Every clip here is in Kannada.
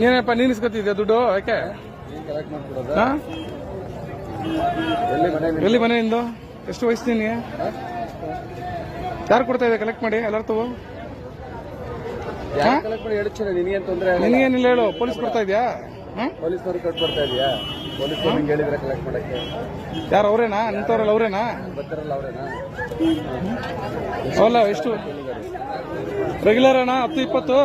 ನೀನಪ್ಪ ನೀನ್ ಇಸ್ಕೊತಿದ್ಯಾ ದುಡ್ಡು ಯಾಕೆ? ಎಲ್ಲಿ ಮನೆ ಎಲ್ಲಿ ನಿಂದು? ಎಷ್ಟು ವಯಸ್ಸು ನಿನಗೆ? ಯಾರು ಕೊಡ್ತಾ ಇದೆ ಕಲೆಕ್ಟ್ ಮಾಡಿ ಎಲ್ಲರ ತಗೋ ನಿನಗೇನಿಲ್ಲ ಹೇಳು ಪೊಲೀಸ್ ಕೊಡ್ತಾ ಇದೆಯಾ? ಪೊಲೀಸ್ನವ್ರು ಕೊಟ್ಟು ಬರ್ತಾ ಇದೆಯಾ? ಪೊಲೀಸ್ನವ್ರು ನಿಂಗೆ ಹೇಳಿದ್ರೆ ಕಲೆಕ್ಟ್ ಮಾಡಕ್ಕೆ? ಯಾರು ಅವರೇನಾ? ನಿಂತವ್ರಲ್ಲ ಅವರೇನಾ? ಬರ್ತಾರಲ್ಲ ಅವರೇನಾ? ಅವಲ್ಲ ಎಷ್ಟು? ರೆಗ್ಯುಲರ್ ಅಣ್ಣ ಹತ್ತು ಇಪ್ಪತ್ತು?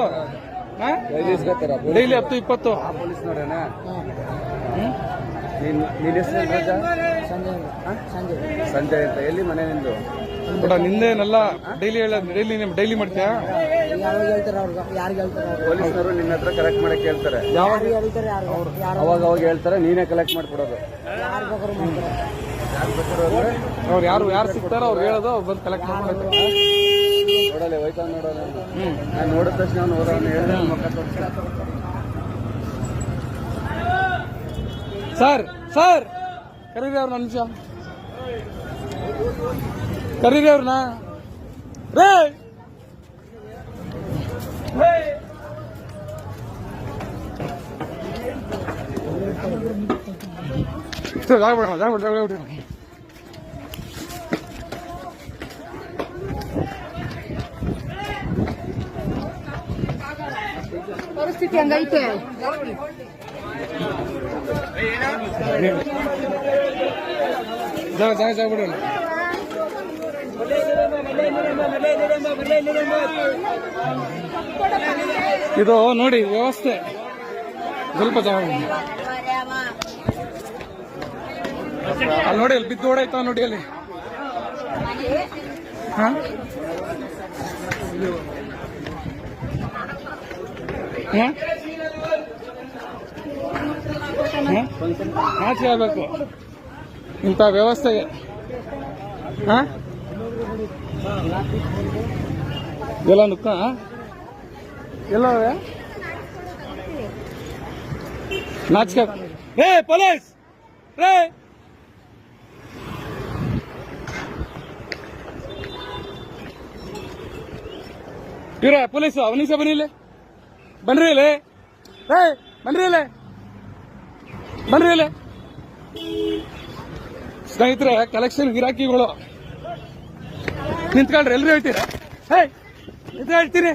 ಡೈಲಿ ಹತ್ತು ಇಪ್ಪತ್ತು? ಆ ಪೊಲೀಸ್ನವ್ರೇನಾ? ನೀನ್ ಹೆಸರು ರಾಜ ಸಂಜಯ್ ಅಂತ. ಎಲ್ಲಿ ಮನೆ ನಿಂದು? ಬಟ್ ನಿಂದೇನಲ್ಲ ಡೈಲಿ ಹೇಳ ಡೈಲಿ ಡೈಲಿ ಮಾಡ್ತೀಯಾ? ಯಾವಾಗ ಹೇಳ್ತಾರೆ ಅವ್ರಿಗೆ ಯಾರಿಗೆ ಹೇಳ್ತಾರೆ ಅವ್ರು. ಪೊಲೀಸ್ನವರು ನಿನ್ನ ಹತ್ರ ಕಲೆಕ್ಟ್ ಮಾಡಕ್ಕೆ ಹೇಳ್ತಾರೆ. ಯಾವಾಗ ಹೇಳ್ತಾರೆ ಯಾರು? ಯಾರು? ಅವಾಗ ಅವಾಗ ಹೇಳ್ತಾರೆ ನೀನೇ ಕಲೆಕ್ಟ್ ಮಾಡ್ಕೊಡೋದು. ಯಾರು ಬೇಕಾದ್ರು ಮಾಡ್ತಾರೆ. ಯಾರು ಅವ್ರು ಯಾರು ಯಾರು ಸಿಗ್ತಾರೋ ಅವ್ರು ಹೇಳೋದು ಅವ್ರು ಬಂದು ಕಲೆಕ್ಟ್ ಮಾಡ್ಬೇಕು ನೋಡಲ್ಲ ಹೋಯ್ತಾ ನೋಡೋಣ. ನಾನು ನೋಡಿದ ತಕ್ಷಣ ಅವ್ನು ಹೋದವನು ಹೇಳಿದ್ರೆ ಅವ್ನ ಮುಖ ಸರ್ ಸರ್! ಕರೀರಿ ಅವ್ರನ್ನ ನಿಮಿಷ. ಕರೀರಿ ಅವ್ರನ್ನ. ರೇ! ಇದು ನೋಡಿ ವ್ಯವಸ್ಥೆ. ಸ್ವಲ್ಪ ಜಾಗ ಅಲ್ಲಿ ನೋಡಿ, ಅಲ್ಲಿ ಬಿದ್ದು ಓಡಾಯ್ತಾವ ನೋಡಿ ಅಲ್ಲಿ. ಹಾ? ಆಚೆ ಆಗ್ಬೇಕು. ಇಂಥ ವ್ಯವಸ್ಥೆ ಹಾ? ಎಲ್ಲ ನುಕ್ಕ ಎಲ್ಲವೇ ನಾಚಿಕೆ ಏ, ಪೊಲೀಸ್! ರೇ! ಇವ್ರ ಪೊಲೀಸು ಅವನಿಸ ಬನ್ನಿ ಇಲ್ಲಿ. ಬನ್ರಿ ಇಲ್ಲಿ. ಏ ಬನ್ರಿ ಇಲ್ಲಿ. ಬನ್ರಿ ಇಲ್ಲಿ. ಸ್ನೇಹಿತರೆ ಕಲೆಕ್ಷನ್ ಗಿರಾಕಿಗಳು ನಿಂತ್ಕೊಂಡ್ರೆ ಎಲ್ರು ಹೇಳ್ತೀರಾ? ಹೇ ಹೇಳ್ತೀರಿ?